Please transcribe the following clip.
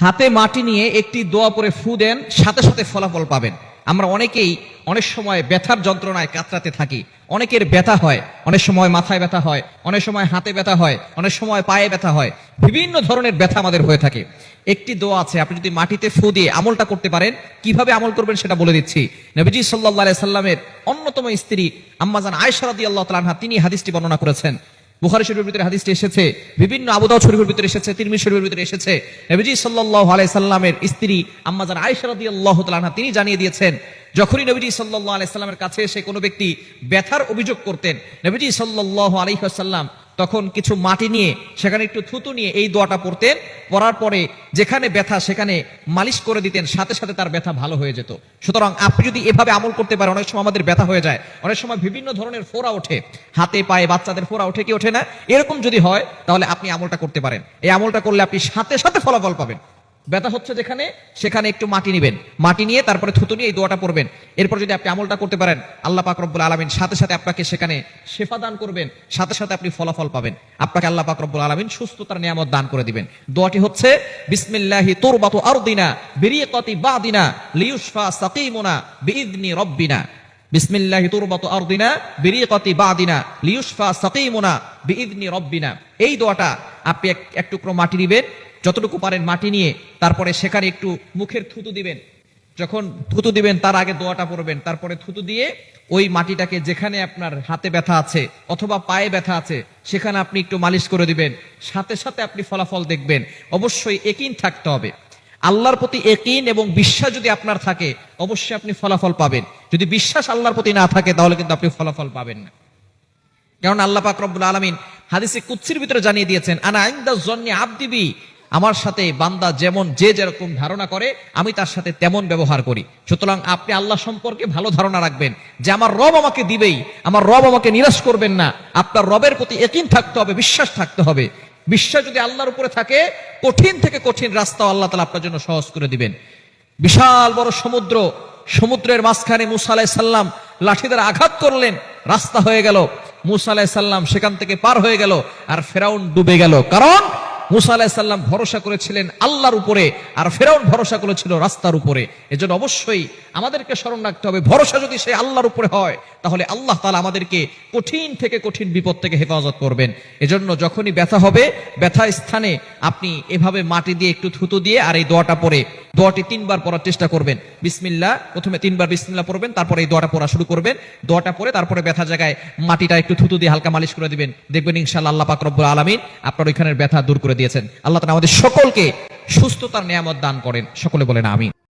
হাতে মাটি নিয়ে একটি দোয়া পরে ফু দেন, সাথে সাথে ফলাফল পাবেন। আমরা অনেকেই অনেক সময় ব্যথার যন্ত্রণায় কাতরাতে থাকি। অনেকের ব্যথা হয়, অনেক সময় মাথায় ব্যথা হয়, অনেক সময় হাতে ব্যথা হয়, অনেক সময় পায়ে ব্যথা হয়। বিভিন্ন ধরনের ব্যথা আমাদের হয়ে থাকে। একটি দোয়া আছে, আপনি যদি মাটিতে ফু দিয়ে আমলটা করতে পারেন, কীভাবে আমল করবেন সেটা বলে দিচ্ছি। নবীজি সাল্লাহ সাল্লামের অন্যতম স্ত্রী আম্মাজান আয়সারাদি আল্লাহ তালানহা তিনি হাদিসটি বর্ণনা করেছেন। বুখারী শরীফের ভিতরে হাদিসটি এসেছে, বিভিন্ন আবুদাউ শরীফের ভিতরে এসেছে তিরমি শরীফের ভিতরে এসেছে। নবীজি সাল্লাল্লাহু আলাইহি সাল্লামের স্ত্রী আম্মাজান আয়েশা রাদিয়াল্লাহু তাআলা তিনি জানিয়ে দিয়েছেন, যখনই নবীজি সাল্লাল্লাহু আলাইসাল্লামের কাছে এসে কোনো ব্যক্তি ব্যথার অভিযোগ করতেন, নবীজি সাল্লাল্লাহু আলাইহি ওয়াসাল্লাম তখন কিছু মাটি নিয়ে, সেখানে একটু থুতু নিয়ে এই দোয়াটা পড়তেন। পড়ার পরে যেখানে ব্যথা, সেখানে মালিশ করে দিতেন, সাথে সাথে তার ব্যথা ভালো হয়ে যেত। সুতরাং আপনি যদি এভাবে আমল করতে পারেন, অনেক সময় আমাদের ব্যথা হয়ে যায়। অনেক সময় বিভিন্ন ধরনের ফোড়া ওঠে। হাতে, পায়ে বাচ্চাদের ফোড়া ওঠে কি ওঠে না? এরকম যদি হয়, তাহলে আপনি আমলটা করতে পারেন। এই আমলটা করলে আপনি সাথে সাথে ফলাফল পাবেন। ব্যথা হচ্ছে যেখানে, সেখানে একটু মাটি নিবেন। মাটি নিয়ে তারপরে থুতু নিয়ে এই দোয়াটা পড়বেন। এরপর যদি আপনি আমলটা করতে পারেন, আল্লাহ পাক রব্বুল আলমিন সাথে সাথে আপনাকে সেখানে শেফা দান করবেন, সাথে সাথে আপনি ফলাফল পাবেন। আপনাকে আল্লাহ পাক রব্বুল আলমিন সুস্থতার নিয়ামত দান করে দিবেন। দোয়াটি হচ্ছে, বিসমিল্লাহি তুরবাতু আরদিনা বিরিয়াকাতি বাদিনা লিয়ুশফা সাকিমুনা বিইذনি রব্বিনা। বিসমিল্লাহি তুরবাতু আরদিনা বিরিয়াকাতি বাদিনা লিয়ুশফা সাকিমুনা বিইذনি রব্বিনা। এই দোয়াটা আপনি এক টুকরো মাটি দিবেন যতটুকু পারেন মাটি নিয়ে, তারপরে সেখানে একটু মুখের থুতু দিবেন। যখন থুতু দিবেন, তার আগে দোয়াটা পড়বেন। তারপরে থুতু দিয়ে ওই মাটিটাকে যেখানে আপনার হাতে ব্যথা আছে অথবা পায়ে ব্যথা আছে, সেখানে আপনি একটু মালিশ করে দিবেন। সাথে সাথে আপনি ফলাফল দেখবেন। অবশ্যই একিন থাকতে হবে। আল্লাহর প্রতি একিন এবং বিশ্বাস যদি আপনার থাকে, অবশ্যই আপনি ফলাফল পাবেন। যদি বিশ্বাস আল্লাহর প্রতি না থাকে, তাহলে কিন্তু আপনি ফলাফল পাবেন না। কারণ আল্লাহ পাক রব্বুল আলমিন হাদিসে কুৎসির ভিতরে জানিয়ে দিয়েছেন, আনা আইন আইন্দা জন্নি আবদিবি আমার সাথে বান্দা যেমন যে যেরকম ধারণা করে, আমি তার সাথে তেমন ব্যবহার করি। সুতরাং আপনি আল্লাহ সম্পর্কে ভালো ধারণা রাখবেন যে আমার রব আমাকে দিবেই, আমার রব আমাকে নিরাশ করবেন না। আপনার রবের প্রতি একিন থাকতে হবে, বিশ্বাস থাকতে হবে। বিশ্বাস যদি আল্লাহর উপরে থাকে, কঠিন থেকে কঠিন রাস্তা আল্লাহ তালা আপনার জন্য সহজ করে দিবেন। বিশাল বড় সমুদ্র, সমুদ্রের মাঝখানে মুসা আলাহ সাল্লাম লাঠি দ্বারা আঘাত করলেন, রাস্তা হয়ে গেল। মুসা সাল্লাম সেখান থেকে পার হয়ে গেল আর ফেরাউন ডুবে গেল। কারণ মুসা আলাহ সাল্লাম ভরসা করেছিলেন আল্লাহর উপরে, আর ফেরাউন ভরসা করেছিল রাস্তার উপরে। এজন্য অবশ্যই আমাদেরকে স্মরণ রাখতে হবে, ভরসা যদি সে আল্লাহর উপরে হয়, তাহলে আল্লাহ তালা আমাদেরকে কঠিন থেকে কঠিন বিপদ থেকে হেফাজত করবেন। এজন্য যখনই ব্যথা হবে, ব্যথা স্থানে আপনি এভাবে মাটি দিয়ে একটু থুতু দিয়ে আর এই দোয়াটা পরে দোয়াটি তিনবার পড়ার চেষ্টা করবেন। বিসমিল্লা প্রথমে তিনবার বিসমিল্লা পড়বেন, তারপরে এই দোয়াটা পড়া শুরু করবেন। দোয়াটা পরে তারপরে ব্যথা জায়গায় মাটিটা একটু থুতু দিয়ে হালকা মালিশ করে দিবেন। দেখবেন ইনশাআল্লাহ আল্লাহ পাক আলামিন আপনার ওইখানের ব্যথা দূর করে দিয়েছেন। আল্লাহ তালা আমাদের সকলকে সুস্থতার নিয়ামত দান করেন। সকলে বলেন আমিন।